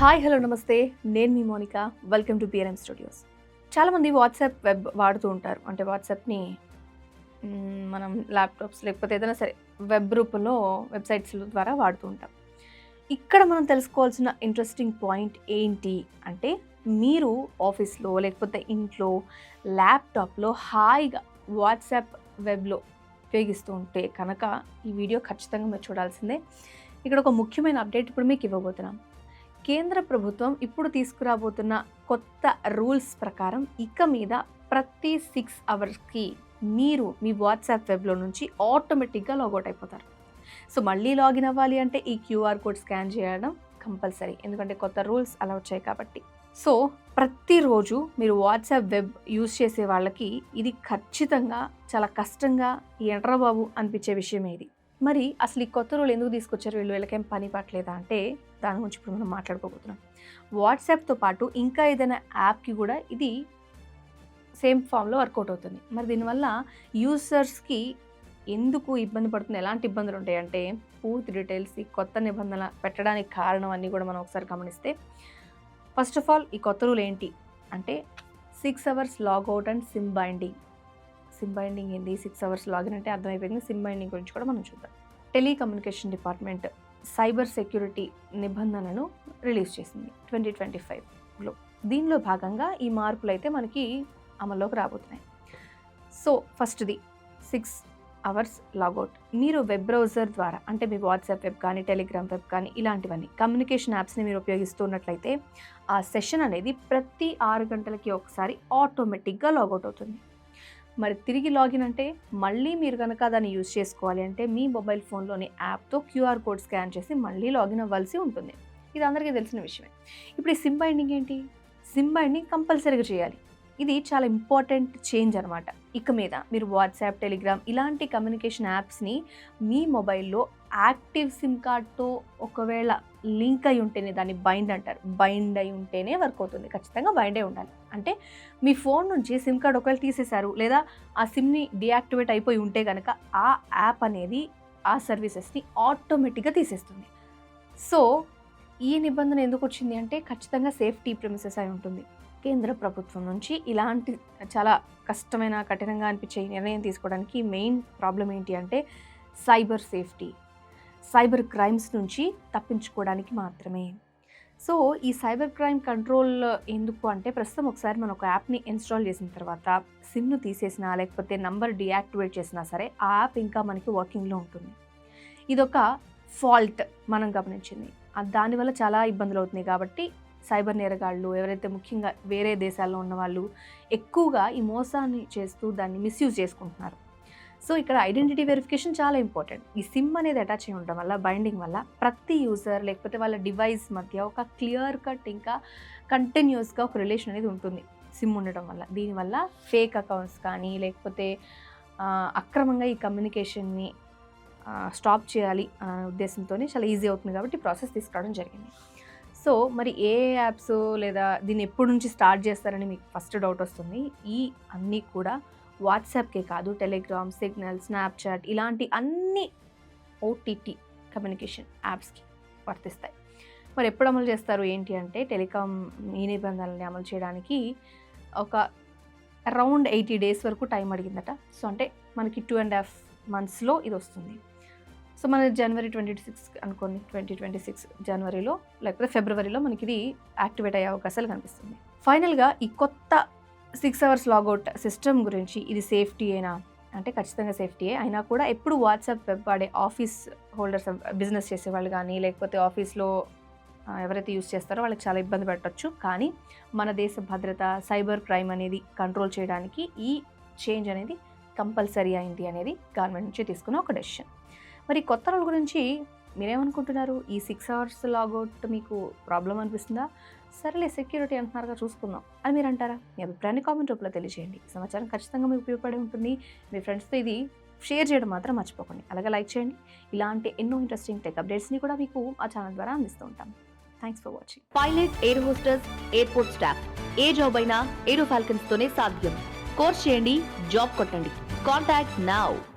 Hi hello నమస్తే. నేను మీ Monika. Welcome to BRM studios చాలామంది వాట్సాప్ వెబ్ వాడుతూ ఉంటారు. అంటే వాట్సాప్ని మనం ల్యాప్టాప్స్ లేకపోతే ఏదైనా సరే వెబ్ రూపంలో వెబ్సైట్స్ ద్వారా వాడుతూ ఉంటాం. ఇక్కడ మనం తెలుసుకోవాల్సిన ఇంట్రెస్టింగ్ పాయింట్ ఏంటి అంటే మీరు ఆఫీస్లో లేకపోతే ఇంట్లో ల్యాప్టాప్లో హాయిగా వాట్సాప్ వెబ్లో ఉపయోగిస్తూ ఉంటే కనుక ఈ వీడియో ఖచ్చితంగా మీరు చూడాల్సిందే. ఇక్కడ ఒక ముఖ్యమైన అప్డేట్ ఇప్పుడు మీకు ఇవ్వబోతున్నాం. కేంద్ర ప్రభుత్వం ఇప్పుడు తీసుకురాబోతున్న కొత్త రూల్స్ ప్రకారం ఇక మీద ప్రతి సిక్స్ అవర్స్కి మీరు మీ వాట్సాప్ వెబ్లో నుంచి ఆటోమేటిక్గా లాగౌట్ అయిపోతారు. సో మళ్ళీ లాగిన్ అవ్వాలి అంటే ఈ క్యూఆర్ కోడ్ స్కాన్ చేయడం కంపల్సరీ. ఎందుకంటే కొత్త రూల్స్ అలా వచ్చాయి కాబట్టి. సో ప్రతిరోజు మీరు వాట్సాప్ వెబ్ యూజ్ చేసే వాళ్ళకి ఇది ఖచ్చితంగా చాలా కష్టంగా ఎంట్రా బాబు అనిపించే విషయమే ఇది. మరి అసలు ఈ కొత్త రూల్ ఎందుకు తీసుకొచ్చారు? వీళ్ళు వీళ్ళకేం పని పట్టలేదా? అంటే దాని గురించి ఇప్పుడు మనం మాట్లాడుకోబోతున్నాం. వాట్సాప్తో పాటు ఇంకా ఏదైనా యాప్కి కూడా ఇది సేమ్ ఫామ్లో వర్కౌట్ అవుతుంది. మరి దీనివల్ల యూజర్స్కి ఎందుకు ఇబ్బంది పడుతుంది? ఎలాంటి ఇబ్బందులు ఉంటాయంటే పూర్తి డీటెయిల్స్ ఈ కొత్త నిబంధన పెట్టడానికి కారణం అన్నీ కూడా మనం ఒకసారి గమనిస్తే ఫస్ట్ ఆఫ్ ఆల్ ఈ కొత్త రూల్ ఏంటి? అంటే six hours logout and SIM binding SIM binding ఏంది? సిక్స్ అవర్స్ లాగిన్ అంటే అర్థమైపోయింది. సిమ్ బైండింగ్ గురించి కూడా మనం చూద్దాం. టెలికమ్యూనికేషన్ డిపార్ట్మెంట్ సైబర్ సెక్యూరిటీ నిబంధనను రిలీజ్ చేసింది ట్వంటీ ట్వంటీ ఫైవ్లో దీనిలో భాగంగా ఈ మార్పులు అయితే మనకి అమల్లోకి రాబోతున్నాయి. సో ఫస్ట్ది సిక్స్ అవర్స్ లాగౌట్ మీరు వెబ్ బ్రౌజర్ ద్వారా అంటే మీ వాట్సాప్ వెబ్ కానీ టెలిగ్రామ్ వెబ్ కానీ ఇలాంటివన్నీ కమ్యూనికేషన్ యాప్స్ని మీరు ఉపయోగిస్తున్నట్లయితే ఆ సెషన్ అనేది ప్రతి ఆరు గంటలకి ఒకసారి ఆటోమేటిక్గా లాగౌట్ అవుతుంది. మరి తిరిగి లాగిన్ అంటే మళ్ళీ మీరు కనుక దాన్ని యూజ్ చేసుకోవాలి అంటే మీ మొబైల్ ఫోన్లోని యాప్తో క్యూఆర్ కోడ్ స్కాన్ చేసి మళ్ళీ లాగిన్ అవ్వాల్సి ఉంటుంది. ఇది అందరికీ తెలిసిన విషయమే. ఇప్పుడు ఈ సిమ్ బైండింగ్ ఏంటి? సిమ్ బైండింగ్ కంపల్సరీగా చేయాలి. ఇది చాలా ఇంపార్టెంట్ చేంజ్ అనమాట ఇక మీద మీరు వాట్సాప్ టెలిగ్రామ్ ఇలాంటి కమ్యూనికేషన్ యాప్స్ని మీ మొబైల్లో యాక్టివ్ సిమ్ కార్డ్తో ఒకవేళ లింక్ అయి ఉంటేనే దాన్ని బైండ్ అంటారు. బైండ్ అయి ఉంటేనే వర్క్ అవుతుంది. ఖచ్చితంగా బైండ్ అయి ఉండాలి. అంటే మీ ఫోన్ నుంచి సిమ్ కార్డ్ ఒకవేళ తీసేశారు లేదా ఆ సిమ్ని డియాక్టివేట్ అయిపోయి ఉంటే కనుక ఆ యాప్ అనేది ఆ సర్వీసెస్ని ఆటోమేటిక్గా తీసేస్తుంది. సో ఈ నిబంధన ఎందుకు వచ్చింది అంటే ఖచ్చితంగా సేఫ్టీ ప్రిమిసెస్ అయి ఉంటుంది. కేంద్ర ప్రభుత్వం నుంచి ఇలాంటి చాలా కష్టమైన కఠినంగా అనిపించే నిర్ణయం తీసుకోవడానికి మెయిన్ ప్రాబ్లం ఏంటి అంటే సైబర్ సేఫ్టీ. సైబర్ క్రైమ్స్ నుంచి తప్పించుకోవడానికి మాత్రమే. సో ఈ సైబర్ క్రైమ్ కంట్రోల్ ఎందుకు అంటే ప్రస్తుతం ఒకసారి మనం ఒక యాప్ని ఇన్స్టాల్ చేసిన తర్వాత సిమ్ను తీసేసినా లేకపోతే నంబర్ డియాక్టివేట్ చేసినా సరే ఆ యాప్ ఇంకా మనకి వర్కింగ్లో ఉంటుంది. ఇదొక ఫాల్ట్ మనం గమనించింది. దానివల్ల చాలా ఇబ్బందులు అవుతున్నాయి కాబట్టి సైబర్ నేరగాళ్ళు ఎవరైతే ముఖ్యంగా వేరే దేశాల్లో ఉన్న వాళ్ళు ఎక్కువగా ఈ మోసాన్ని చేస్తూ దాన్ని మిస్యూజ్ చేసుకుంటున్నారు. సో ఇక్కడ ఐడెంటిటీ వెరిఫికేషన్ చాలా ఇంపార్టెంట్ ఈ సిమ్ అనేది అటాచ్ అయి ఉండడం వల్ల బైండింగ్ వల్ల ప్రతి యూజర్ లేకపోతే వాళ్ళ డివైస్ మధ్య ఒక క్లియర్ కట్ ఇంకా కంటిన్యూస్గా ఒక రిలేషన్ అనేది ఉంటుంది సిమ్ ఉండడం వల్ల. దీనివల్ల ఫేక్ అకౌంట్స్ కానీ లేకపోతే అక్రమంగా ఈ కమ్యూనికేషన్ని స్టాప్ చేయాలి అనే ఉద్దేశంతో చాలా ఈజీ అవుతుంది కాబట్టి ప్రాసెస్ తీసుకురావడం జరిగింది. సో మరి ఏ యాప్స్ లేదా దీన్ని ఎప్పటి నుంచి స్టార్ట్ చేస్తారని మీకు ఫస్ట్ డౌట్ వస్తుంది. ఈ అన్నీ కూడా వాట్సాప్కే కాదు టెలిగ్రామ్ సిగ్నల్ స్నాప్చాట్ ఇలాంటి అన్ని ఓటీటీ కమ్యూనికేషన్ యాప్స్కి వర్తిస్తాయి. మరి ఎప్పుడు అమలు చేస్తారు? ఏంటి అంటే టెలికాం ఈ నిబంధనల్ని అమలు చేయడానికి ఒక అరౌండ్ ఎయిటీ డేస్ వరకు టైం అడిగిందట. సో అంటే మనకి టూ అండ్ హాఫ్ మంత్స్లో ఇది వస్తుంది. సో మన జనవరి ట్వంటీ సిక్స్ అనుకోండి ట్వంటీ ట్వంటీ సిక్స్ జనవరిలో లేకపోతే ఫిబ్రవరిలో మనకి ఇది యాక్టివేట్ అయ్యే అవకాశాలు కనిపిస్తుంది ఫైనల్గా ఈ కొత్త సిక్స్ అవర్స్ లాగౌట్ సిస్టమ్ గురించి ఇది సేఫ్టీ అయినా అంటే ఖచ్చితంగా సేఫ్టీయే అయినా కూడా ఎప్పుడు వాట్సాప్ వెబ్ వాడే ఆఫీస్ హోల్డర్స్ బిజినెస్ చేసేవాళ్ళు కానీ లేకపోతే ఆఫీస్లో ఎవరైతే యూస్ చేస్తారో వాళ్ళకి చాలా ఇబ్బంది పెట్టచ్చు. కానీ మన దేశ భద్రత సైబర్ క్రైమ్ అనేది కంట్రోల్ చేయడానికి ఈ చేంజ్ అనేది కంపల్సరీ అయింది అనేది గవర్నమెంట్ నుంచి తీసుకున్న ఒక డెసిషన్. మరి కొత్త రూల్ గురించి మీరేమనుకుంటున్నారు? ఈ సిక్స్ అవర్స్ లాగౌట్ మీకు ప్రాబ్లం అనిపిస్తుందా? సరేలే సెక్యూరిటీ అంటున్నారుగా చూసుకుందాం. అని మీరు అంటారా మీ అభిప్రాయాన్ని కామెంట్ రూపంలో తెలియజేయండి. సమాచారం ఖచ్చితంగా మీకు ఉపయోగపడి ఉంటుంది. మీ ఫ్రెండ్స్తో ఇది షేర్ చేయడం మాత్రం మర్చిపోకండి. అలాగే లైక్ చేయండి. ఇలాంటి ఎన్నో ఇంట్రెస్టింగ్ టెక్ అప్డేట్స్ని కూడా మీకు ఆ ఛానల్ ద్వారా అందిస్తూ ఉంటాం. Thanks for watching pilot air hostesses airport staff A job అయినా ఏరో ఫాల్కన్స్ తోనే సాధ్యం. కోర్స్ చేయండి జాబ్ కొట్టండి. Contact now